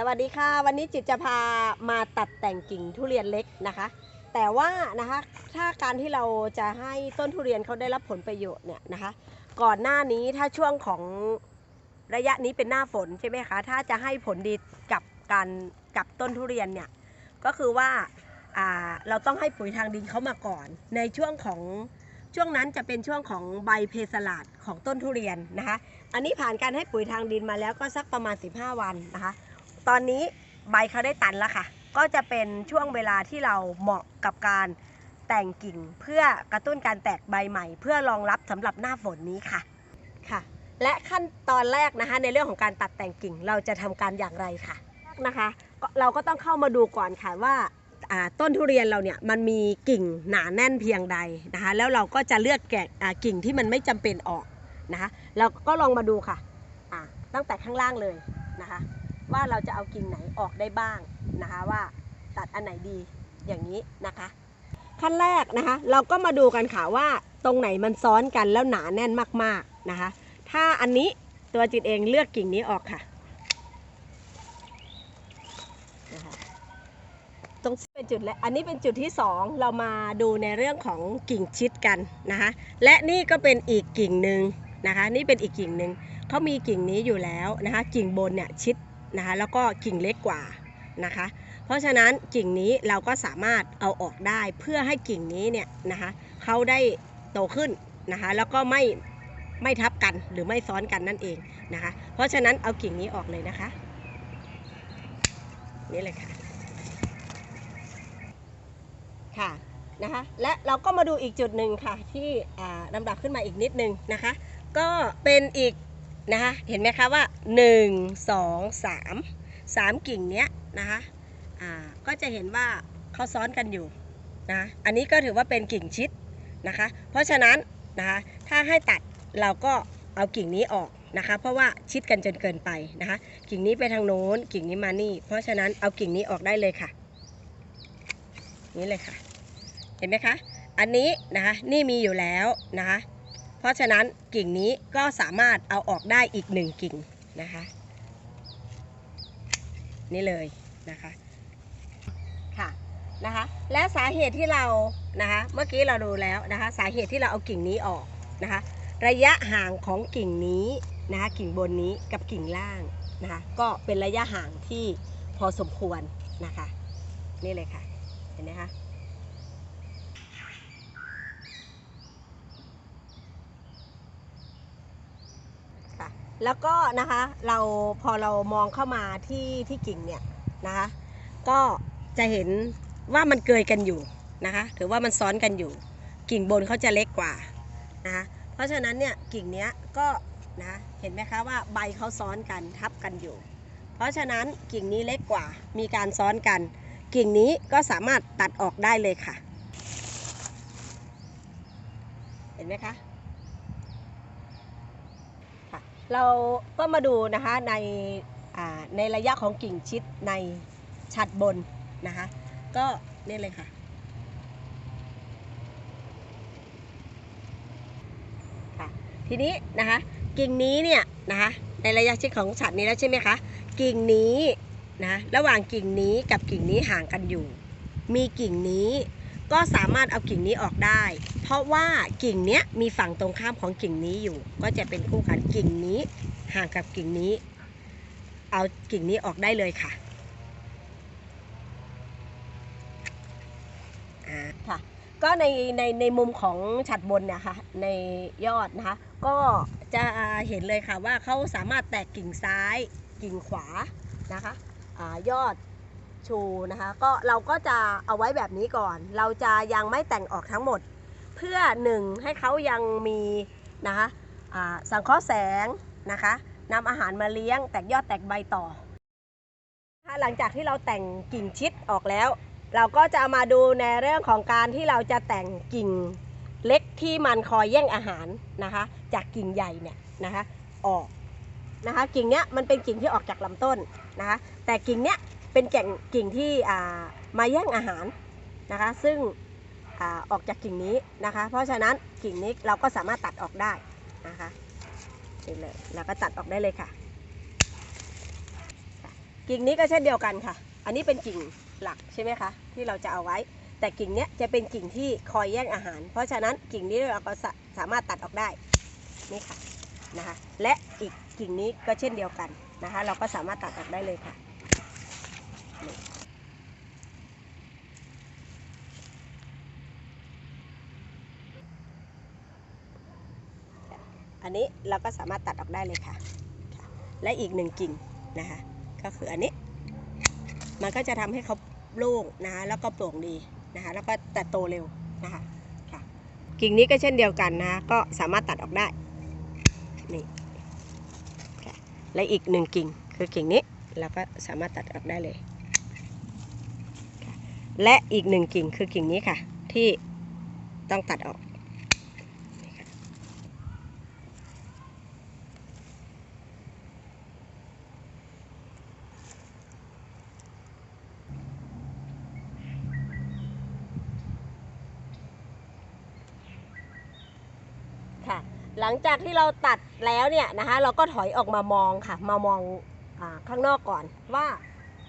สวัสดีค่ะ วันนี้จิตจะพามาตัดแต่งกิ่งทุเรียนเล็กนะคะ แต่ว่านะคะถ้าการที่เราจะให้ต้นทุเรียนเขาได้รับผลประโยชน์เนี่ยนะคะ ก่อนหน้านี้ถ้าช่วงของระยะนี้เป็นหน้าฝนใช่ไหมคะถ้าจะให้ผลดีกับการกับต้นทุเรียนเนี่ยก็คือว่าาเราต้องให้ปุ๋ยทางดินเขามาก่อน ในช่วงของช่วงนั้นจะเป็นช่วงของใบเพสลาดของต้นทุเรียนนะคะ อันนี้ผ่านการให้ปุ๋ยทางดินมาแล้วก็สักประมาณ 15 วันนะคะ ตอนนี้ใบเขาได้ตันแล้วค่ะ ก็จะเป็นช่วงเวลาที่เราเหมาะกับการแต่งกิ่งเพื่อกระตุ้นการแตกใบใหม่ เพื่อรองรับสำหรับหน้าฝนนี้ค่ะค่ะ และขั้นตอนแรกนะคะ ในเรื่องของการตัดแต่งกิ่งเราจะทำการอย่างไรค่ะนะคะเราก็ต้องเข้ามาดูก่อนค่ะว่าต้นทุเรียนเราเนี่ยมันมีกิ่งหนาแน่นเพียงใดนะคะแล้วเราก็จะเลือกแกะกิ่งที่มันไม่จำเป็นออกนะคะเราก็ลองมาดูค่ะตั้งแต่ข้างล่างเลยนะคะ ว่าเราจะเอากิ่งไหนออกได้บ้างนะคะว่าตัดอันไหนดีอย่างนี้นะคะ ขั้นแรกนะคะ เราก็มาดูกันค่ะว่าตรงไหนมันซ้อนกันแล้วหนาแน่นมากๆนะคะ ถ้าอันนี้ตัวจิตเองเลือกกิ่งนี้ออกค่ะนะคะตรงเป็นจุดแรกอันนี้เป็นจุดที่สองเรามาดูในเรื่องของกิ่งชิดกันนะคะ และนี่ก็เป็นอีกกิ่งหนึ่งนะคะ นี่เป็นอีกกิ่งหนึ่งเขามีกิ่งนี้อยู่แล้วนะคะ กิ่งบนเนี่ยชิด นะคะแล้วก็กิ่งเล็กกว่านะคะ เพราะฉะนั้นกิ่งนี้เราก็สามารถเอาออกได้เพื่อให้กิ่งนี้เนี่ยนะคะเขาได้โตขึ้นนะคะแล้วก็ไม่ไม่ทับกันหรือไม่ซ้อนกันนั่นเองนะคะ เพราะฉะนั้นเอากิ่งนี้ออกเลยนะคะนี่เลยค่ะค่ะนะคะและเราก็มาดูอีกจุดหนึ่งค่ะที่อ่าลำดับขึ้นมาอีกนิดนึงนะคะ ก็เป็นอีก นะคะเห็นไหมคะว่า 1 2 3 3 กิ่งเนี้ยนะคะอ่าก็จะเห็นว่าเขาซ้อนกันอยู่นะอันนี้ก็ถือว่าเป็นกิ่งชิดนะคะ เพราะฉะนั้นนะคะถ้าให้ตัดเราก็เอากิ่งนี้ออกนะคะ เพราะว่าชิดกันจนเกินไปนะคะ กิ่งนี้ไปทางโน้นกิ่งนี้มานี่ เพราะฉะนั้นเอากิ่งนี้ออกได้เลยค่ะ นี่เลยค่ะ เห็นไหมคะ อันนี้นะคะนี่มีอยู่แล้วนะคะ เพราะฉะนั้นกิ่งนี้ก็สามารถเอาออกได้อีกหนึ่งกิ่งนะคะ นี่เลยนะคะค่ะนะคะ และสาเหตุที่เรานะคะเมื่อกี้เราดูแล้วนะคะ สาเหตุที่เราเอากิ่งนี้ออกนะคะ ระยะห่างของกิ่งนี้นะคะกิ่งบนนี้กับกิ่งล่างนะคะก็เป็นระยะห่างที่พอสมควรนะคะ นี่เลยค่ะเห็นไหมคะ แล้วก็นะคะเราพอเรามองเข้ามาที่ที่กิ่งเนี่ยนะคะ ก็จะเห็นว่ามันเกยกันอยู่นะคะถือว่ามันซ้อนกันอยู่ กิ่งบนเขาจะเล็กกว่านะคะเพราะฉะนั้นเนี่ยกิ่งเนี้ยก็นะเห็นไหมคะว่าใบเขาซ้อนกันทับกันอยู่ เพราะฉะนั้นกิ่งนี้เล็กกว่ามีการซ้อนกัน กิ่งนี้ก็สามารถตัดออกได้เลยค่ะ เห็นไหมคะค่ะ เราก็มาดูนะคะในในระยะของกิ่งชิดในฉัดบนนะคะ ก็นี่เลยค่ะค่ะ ทีนี้นะคะกิ่งนี้เนี่ยนะคะในระยะชิดของฉัดนี้แล้วใช่ไหมคะ กิ่งนี้นะระหว่างกิ่งนี้กับกิ่งนี้ห่างกันอยู่ มีกิ่งนี้ ก็สามารถเอากิ่งนี้ออกได้ เพราะว่ากิ่งเนี้ยมีฝั่งตรงข้ามของกิ่งนี้อยู่ ก็จะเป็นคู่กันกิ่งนี้ห่างกับกิ่งนี้ เอากิ่งนี้ออกได้เลยค่ะค่ะ ก็ในในในมุมของฉัดบนเนี่ยค่ะในยอดนะคะ ก็จะเห็นเลยค่ะว่าเขาสามารถแตกกิ่งซ้ายกิ่งขวานะคะอายอด ชูนะคะ ก็เราก็จะเอาไว้แบบนี้ก่อน เราจะยังไม่แต่งออกทั้งหมด เพื่อหนึ่งให้เขายังมีนะคะสังเคราะห์แสงนะคะนำอาหารมาเลี้ยงแตกยอดแตกใบต่อถ้าหลังจากที่เราแต่งกิ่งชิดออกแล้ว เราก็จะมาดูในเรื่องของการที่เราจะแต่งกิ่งเล็กที่มันคอยแย่งอาหารนะคะ จากกิ่งใหญ่เนี่ยนะคะออกนะคะ กิ่งเนี้ยมันเป็นกิ่งที่ออกจากลำต้นนะคะ แต่กิ่งเนี้ย เป็นแก่งกิ่งที่มาแย่งอาหารนะคะ ซึ่งอออกจากกิ่งนี้นะคะ เพราะฉะนั้นกิ่งนี้เราก็สามารถตัดออกได้นะคะนี่เลยเราก็ตัดออกได้เลยค่ะ กิ่งนี้ก็เช่นเดียวกันค่ะ อันนี้เป็นกิ่งหลักใช่ไหมคะที่เราจะเอาไว้ แต่กิ่งเนี้ยจะเป็นกิ่งที่คอยแย่งอาหาร เพราะฉะนั้นกิ่งนี้เราก็สาสามารถตัดออกได้นี่ค่ะนะคะ และอีกกิ่งนี้ก็เช่นเดียวกันนะคะ เราก็สามารถตัดออกได้เลยค่ะ อันนี้เราก็สามารถตัดออกได้เลยค่ะ และอีกหนึ่งกิ่งนะคะ ก็คืออันนี้ มันก็จะทำให้เขาโล่งนะคะแล้วก็โปร่งดีนะคะแล้วก็แต่โตเร็วนะคะค่ะกิ่งนี้ก็เช่นเดียวกันนะ ก็สามารถตัดออกได้นี่และอีกหนึ่งกิ่งคือกิ่งนี้เราก็สามารถตัดออกได้เลย และอีกหนึ่งกิ่งคือกิ่งนี้ค่ะ ที่ต้องตัดออก ค่ะ หลังจากที่เราตัดแล้วเนี่ยนะคะ เราก็ถอยออกมามองค่ะ มามองอข้างนอกก่อนว่า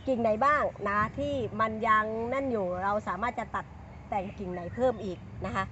กิ่งไหนบ้างนะที่มันยังนั่นอยู่เราสามารถจะตัดแต่งกิ่งไหนเพิ่มอีกนะคะ